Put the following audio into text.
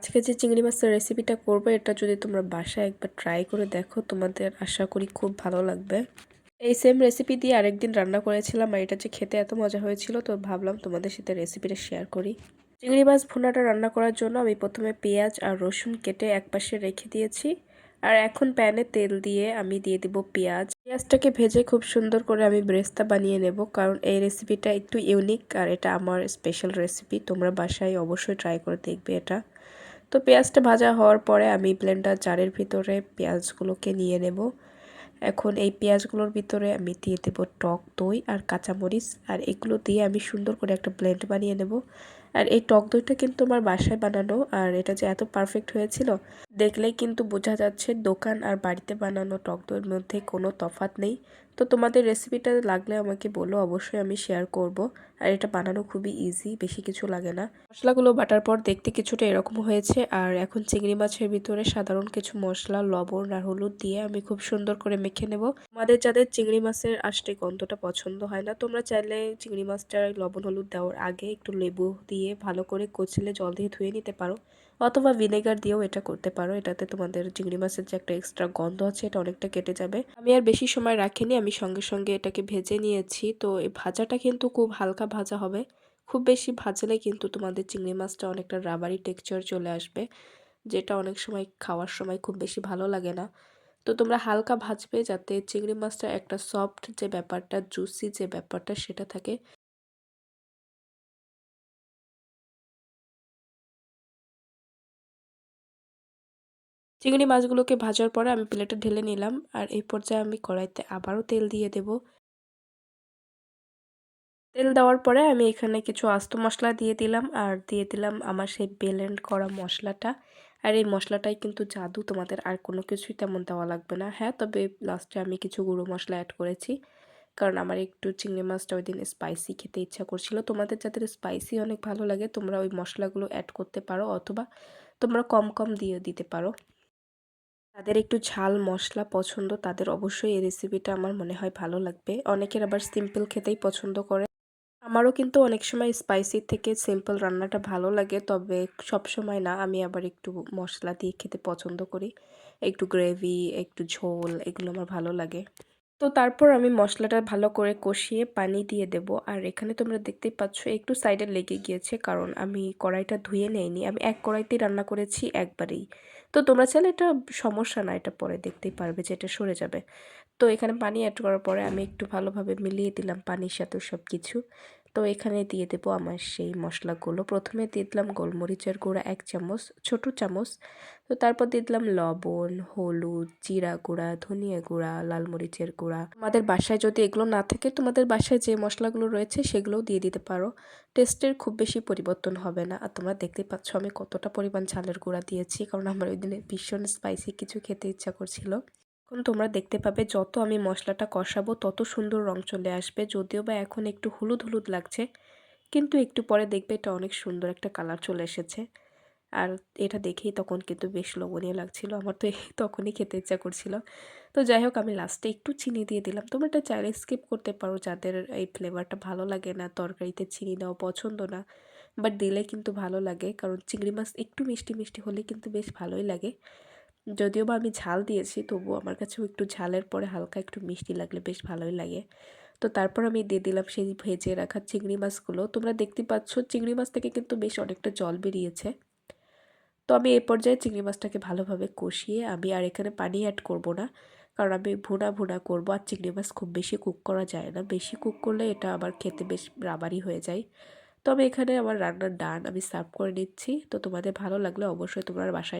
আজকে যে চিংড়ি মাছের রেসিপিটা করব, এটা যদি তোমরা বাসায় একবার ট্রাই করে দেখো, তোমাদের আশা করি খুব ভালো লাগবে। এই সেম রেসিপি দিয়ে আরেকদিন রান্না করেছিলাম, আর এটা যে খেতে এত মজা হয়েছিল, তো ভাবলাম তোমাদের সাথে রেসিপিটা শেয়ার করি। চিংড়ি মাছ ভুনাটা রান্না করার জন্য আমি প্রথমে পেঁয়াজ আর রসুন কেটে একপাশে রেখে দিয়েছি, আর এখন প্যানে তেল দিয়ে আমি দিয়ে দিব পেঁয়াজ। পেঁয়াজটাকে ভেজে খুব সুন্দর করে আমি ব্রেস্তা বানিয়ে নেব, কারণ এই রেসিপিটা একটু ইউনিক আর এটা আমার স্পেশাল রেসিপি তোমরা বাসায় অবশ্যই ট্রাই করে দেখবে এটা। তো পেঁয়াজটা ভাজা হওয়ার পরে আমি ব্লেন্ডার জারের ভিতরে পেঁয়াজগুলোকে নিয়ে নেব। এখন এই পেঁয়াজগুলোর ভিতরে আমি দিয়ে দেবো টক দই আর কাঁচামরিচ আর এগুলো দিয়ে আমি সুন্দর করে একটা ব্লেন্ড বানিয়ে নেব। আর এই টক দইটা কিন্তু আমার বাসায় বানানো, আর এটা যে এত পারফেক্ট হয়েছিল, দেখলেই কিন্তু বোঝা যাচ্ছে দোকান আর বাড়িতে বানানো টক দইয়ের মধ্যে কোনো তফাত নেই। তো তোমাদের রেসিপিটা লাগলে আমাকে বলো, অবশ্যই আমি শেয়ার করব। আর এটা বানানো খুবই ইজি বেশি কিছু লাগে না। মশলাগুলো বাটার পর দেখতে কিছুটা এরকম হয়েছে, আর এখন চিংড়ি মাছের ভিতরে সাধারণ কিছু মশলা, লবণ আর হলুদ দিয়ে আমি খুব সুন্দর করে মেখে নেব। আমাদের যাদের চিংড়ি মাছের আষ্টে গন্ধটা পছন্দ হয় না, তোমরা চাইলে চিংড়ি মাছটা লবণ হলুদ দেওয়ার আগে একটু লেবু দিয়ে ভালো করে কচলে জল দিয়ে ধুয়ে নিতে পারো, অথবা ভিনেগার দিয়েও এটা করতে পারো। এটাতে তোমাদের চিংড়ি মাছের যে একটা এক্সট্রা গন্ধ আছে, এটা অনেকটা কেটে যাবে। আমি আর বেশি সময় রাখিনি, আমি সঙ্গে সঙ্গে এটাকে ভেজে নিয়েছি। তো এই ভাজাটা কিন্তু খুব হালকা ভাজা হবে। খুব বেশি ভাজলে কিন্তু তোমাদের চিংড়ি মাছটা অনেকটা রাবারি টেক্সচার চলে আসবে, যেটা অনেক সময় খাওয়ার সময় খুব বেশি ভালো লাগে না। তো তোমরা হালকা ভাজবে যাতে চিংড়ি মাছটা একটা সফট যে ব্যাপারটা জুসি যে ব্যাপারটা সেটা থাকে। চিংড়ি মাছগুলোকে ভাজার পরে আমি প্লেটে ঢেলে নিলাম আর এই পর্যায়ে আমি কড়াইতে আবারও তেল দিয়ে দেব। তেল দেওয়ার পরে আমি এখানে কিছু আস্ত মশলা দিয়ে দিলাম আর দিয়ে দিলাম আমার সেই বেলেন্ড করা মশলাটা। আর এই মশলাটাই কিন্তু জাদু, তোমাদের আর কোনো কিছুই তেমন দেওয়া লাগবে না। হ্যাঁ তবে লাস্টে আমি কিছু গুঁড়ো মশলা অ্যাড করেছি। কারণ আমার একটু চিংড়ি মাছটা ওই দিন স্পাইসি খেতে ইচ্ছা করছিল। তোমাদের যাদের স্পাইসি অনেক ভালো লাগে, তোমরা ওই মশলাগুলো অ্যাড করতে পারো অথবা তোমরা কম কম দিয়ে দিতে পারো। তাদের একটু ঝাল মশলা পছন্দ, তাদের অবশ্যই এই রেসিপিটা আমার মনে হয় ভালো লাগবে। অনেকের আবার সিম্পল খেতেই পছন্দ করে। আমারও কিন্তু অনেক সময় স্পাইসি থেকে সিম্পল রান্নাটা ভালো লাগে, তবে সব সময় না, আমি আবার একটু মশলা দিয়ে খেতে পছন্দ করি। একটু গ্রেভি একটু ঝোল, এগুলো আমার ভালো লাগে। তো তারপর আমি মশলাটা ভালো করে কষিয়ে পানি দিয়ে দেব। আর এখানে তোমরা দেখতেই পাচ্ছ, একটু সাইডে লেগে গিয়েছে, কারণ আমি কড়াইটা ধুয়ে নেইনি। আমি এক কড়াইতেই রান্না করেছি একবারেই। তো তোমরা চাইলে এটা সমস্যা না, এটা পরে দেখতেই পারবে যে এটা সরে যাবে। তো এখানে পানি অ্যাড করার পরে আমি একটু ভালোভাবে মিলিয়ে দিলাম পানির সাথে সব কিছু তো এখানে দিয়ে দেবো আমার সেই মশলাগুলো। প্রথমে দিয়ে দিলাম গোলমরিচের গুঁড়া এক চামচ, ছোট চামচ। তো তারপর দিয়ে দিলাম লবণ, হলুদ, জিরা গুঁড়া, ধনিয়া গুঁড়া, লাল মরিচের গুঁড়া। আমাদের বাসায় যদি এগুলো না থাকে, তোমাদের বাসায় যে মশলাগুলো রয়েছে সেগুলোও দিয়ে দিতে পারো। টেস্টের খুব বেশি পরিবর্তন হবে না। আর তোমরা দেখতে পাচ্ছ আমি কতটা পরিমাণ ঝালের গুঁড়া দিয়েছি, কারণ আমার ওই দিনে ভীষণ স্পাইসি কিছু খেতে ইচ্ছা করছিল। এখন তোমরা দেখতে পাবে যত আমি মশলাটা কষাবো, তত সুন্দর রং চলে আসবে। যদিও বা এখন একটু হলুদ হলুদ লাগছে, কিন্তু একটু পরে দেখবে এটা অনেক সুন্দর একটা কালার চলে এসেছে। আর এটা দেখেই তখন কিন্তু বেশ লোভনীয় লাগছিল, আমার তো তখনই খেতে ইচ্ছা করছিল। তো যাই হোক, আমি লাস্টে একটু চিনি দিয়ে দিলাম। তোমরা এটা চাইলে স্কিপ করতে পারো, যাদের এই ফ্লেভারটা ভালো লাগে না, তরকারিতে চিনি দেওয়া পছন্দ না বাট দিলে কিন্তু ভালো লাগে, কারণ চিংড়ি মাছ একটু মিষ্টি মিষ্টি হলে কিন্তু বেশ ভালোই লাগে। যদিও বা আমি ঝাল দিয়েছি, তবুও আমার কাছেও একটু ঝালের পরে হালকা একটু মিষ্টি লাগলে বেশ ভালোই লাগে। তো তারপর আমি দিয়ে দিলাম সেই ভেজে রাখা চিংড়ি মাছগুলো। তোমরা দেখতে পাচ্ছ চিংড়ি মাছ থেকে কিন্তু বেশ অনেকটা জল বেরিয়েছে। তো আমি এই পর্যায়ে চিংড়ি মাছটাকে ভালোভাবে কষিয়ে আমি আর এখানে পানি অ্যাড করব না, কারণ আমি ভুনা ভুনা করব আর চিংড়ি মাছ খুব বেশি কুক করা যায় না। বেশি কুক করলে এটা আবার খেতে বেশ রাবারি হয়ে যায়। তবে এখানে আমার রান্নার ডান আমি সার্ভ করে নিচ্ছি। তো তোমাদের ভালো লাগলে অবশ্যই তোমরা বাসায়